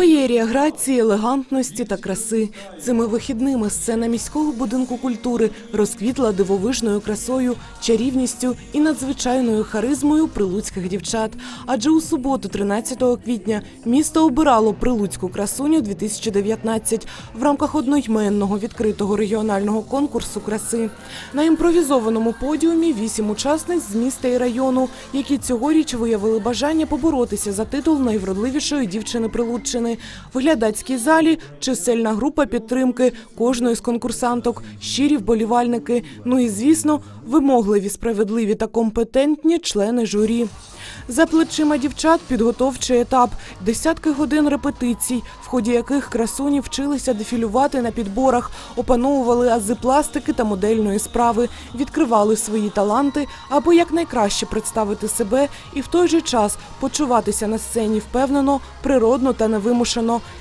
Феєрія грації, елегантності та краси. Цими вихідними сцена міського будинку культури розквітла дивовижною красою, чарівністю і надзвичайною харизмою прилуцьких дівчат. Адже у суботу, 13 квітня, місто обирало прилуцьку красуню 2019 в рамках одноіменного відкритого регіонального конкурсу краси. На імпровізованому подіумі вісім учасниць з міста і району, які цьогоріч виявили бажання поборотися за титул найвродливішої дівчини Прилуччини. В глядацькій залі чисельна група підтримки кожної з конкурсанток, щирі вболівальники. Ну і звісно, вимогливі, справедливі та компетентні члени журі. За плечима дівчат підготовчий етап, десятки годин репетицій, в ході яких красуні вчилися дефілювати на підборах, опановували ази пластики та модельної справи, відкривали свої таланти, аби якнайкраще представити себе і в той же час почуватися на сцені впевнено, природно та невимушено,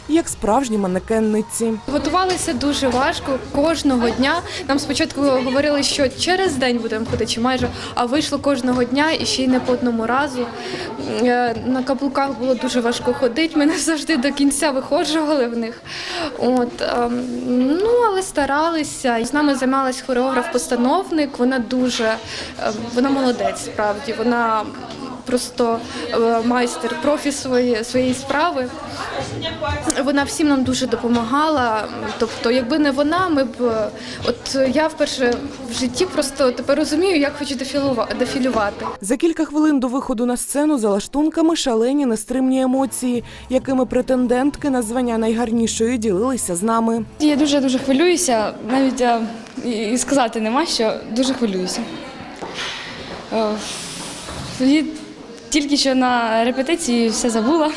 як справжні манекенниці. Готувалися дуже важко кожного дня. Нам спочатку говорили, що через день будемо ходити, чи майже, а вийшло кожного дня і ще й не по одному разу. Е, На каблуках було дуже важко ходити. Ми не завжди до кінця виходжували в них. От, ем, ну, але старалися. З нами займалась хореограф-постановник. Вона дуже е, вона молодець, справді. Вона просто е, майстер профі своєї, своєї справи. Вона всім нам дуже допомагала. Тобто, якби не вона, ми б от я вперше в житті просто тепер розумію, як хочу дефілювати. За кілька хвилин до виходу на сцену за лаштунками шалені нестримні емоції, якими претендентки на звання найгарнішої ділилися з нами. Я дуже дуже хвилююся, навіть е, і і сказати нема що дуже хвилююся. Е, Тільки що на репетиції все забула,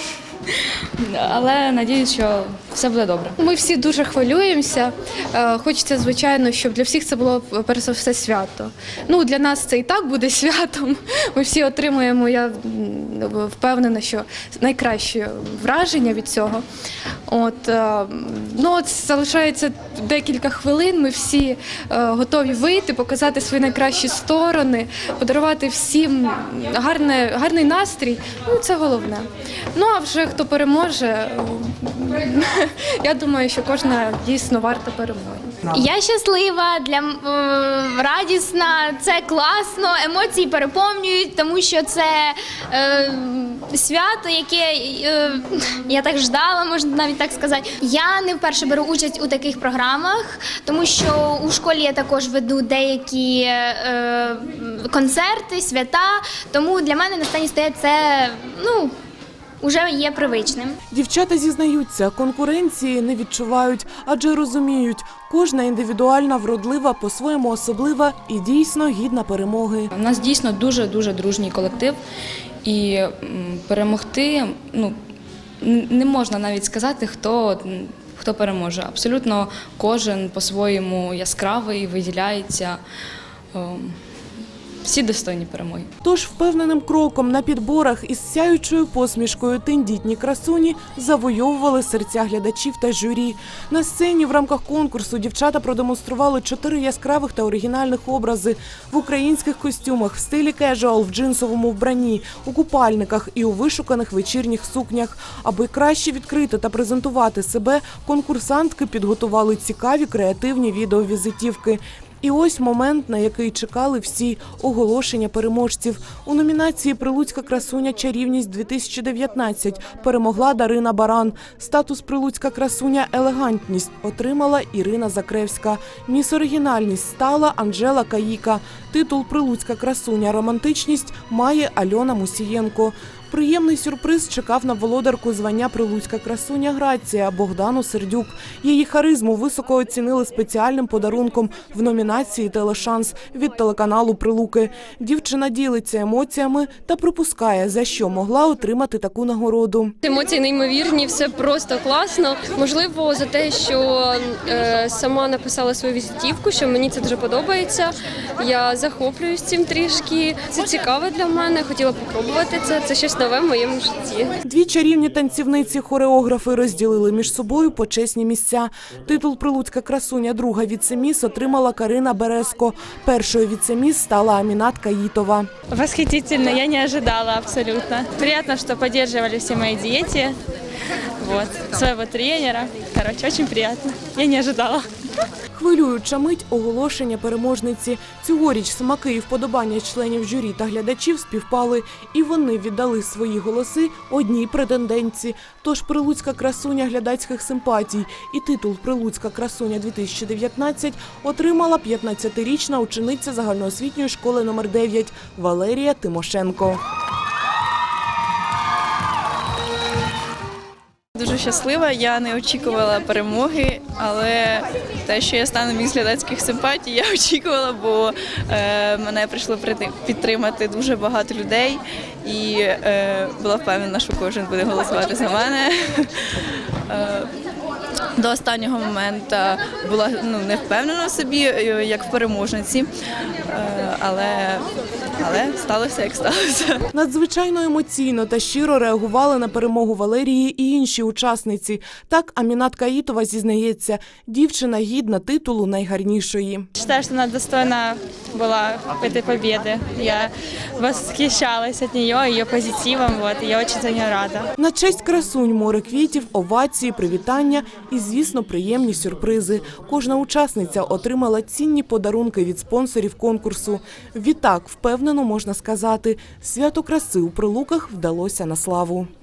але надіюсь, що все буде добре. Ми всі дуже хвилюємося. Е, Хочеться, звичайно, щоб для всіх це було перш за все свято. Ну для нас це і так буде святом. Ми всі отримуємо. Я впевнена, що найкраще враження від цього. От е, ну от залишається декілька хвилин. Ми всі е, готові вийти, показати свої найкращі сторони, подарувати всім гарне, гарний настрій. Ну це головне. Ну а вже хто переможе, я думаю, що кожна дійсно варта перемоги. Я щаслива, для е, радісна, це класно, емоції переповнюють, тому що це е, свято, яке е, я так ждала, можна навіть так сказати. Я не вперше беру участь у таких програмах, тому що у школі я також веду деякі е, концерти, свята. Тому для мене на стоять це ну, вже є привичним. Дівчата зізнаються, конкуренції не відчувають, адже розуміють, кожна індивідуальна, вродлива, по-своєму особлива і дійсно гідна перемоги. У нас дійсно дуже дуже дружній колектив, і перемогти ну, не можна навіть сказати, хто. Хто переможе? Абсолютно кожен по-своєму яскравий, виділяється. Всі достойні перемоги. Тож впевненим кроком на підборах із сяючою посмішкою тендітні красуні завойовували серця глядачів та журі. На сцені в рамках конкурсу дівчата продемонстрували чотири яскравих та оригінальних образи в українських костюмах, в стилі кежуал, в джинсовому вбранні, у купальниках і у вишуканих вечірніх сукнях. Аби краще відкрити та презентувати себе, конкурсантки підготували цікаві креативні відеовізитівки. І ось момент, на який чекали всі оголошення переможців. У номінації Прилуцька красуня чарівність 2019 перемогла Дарина Баран. Статус Прилуцька красуня елегантність отримала Ірина Закревська. Міс оригінальність стала Анжела Каїка. Титул Прилуцька красуня романтичність має Альона Мусієнко. Приємний сюрприз чекав на володарку звання Прилуцька красуня Грація Богдану Сердюк. Її харизму високо оцінили спеціальним подарунком в номінації Телешанс від телеканалу Прилуки. Дівчина ділиться емоціями та припускає, за що могла отримати таку нагороду. Емоції неймовірні, все просто класно. Можливо, за те, що е, сама написала свою візитівку, що мені це дуже подобається. Я захоплююсь цим трішки. Це цікаво для мене. Хотіла попробувати це. Це щось нове в моєму житті. Дві чарівні танцівниці хореографи розділили між собою почесні місця. Титул Прилуцька красуня друга віцеміс отримала Карина Березко. Першою віцеміс стала Амінат Каїтова. Восхитительно, я не ожидала абсолютно. Приятно, что поддерживали все мои дети. вот, своего тренера. Короче, очень приятно. Я не ожидала. Хвилююча мить оголошення переможниці. Цьогоріч смаки і вподобання членів журі та глядачів співпали, і вони віддали свої голоси одній претендентці. Тож прилуцька красуня глядацьких симпатій і титул Прилуцька красуня 2019 отримала 15-річна учениця загальноосвітньої школи номер 9 Валерія Тимошенко. Дуже щаслива. Я не очікувала перемоги, але те, що я стану міс глядацьких симпатій, я очікувала, бо е, мене прийшло підтримати дуже багато людей, і е, була впевнена, що кожен буде голосувати за мене. Е, до останнього моменту була ну, не впевнена в собі, е, як в переможниці, е, але, але сталося, як сталося. Надзвичайно емоційно та щиро реагували на перемогу Валерії і інші учасниці. Так Амінат Каїтова зізнається, дівчина гідна титулу найгарнішої. Считаю, что она достойна была этой победы. Я восхищалась от нее, ее позитивом, вот, и я очень за нее рада. На честь красунь море квітів, овації, привітання і, звісно, приємні сюрпризи. Кожна учасниця отримала цінні подарунки від спонсорів конкурсу. Відтак, впевнено можна сказати, свято краси у прилуках вдалося на славу.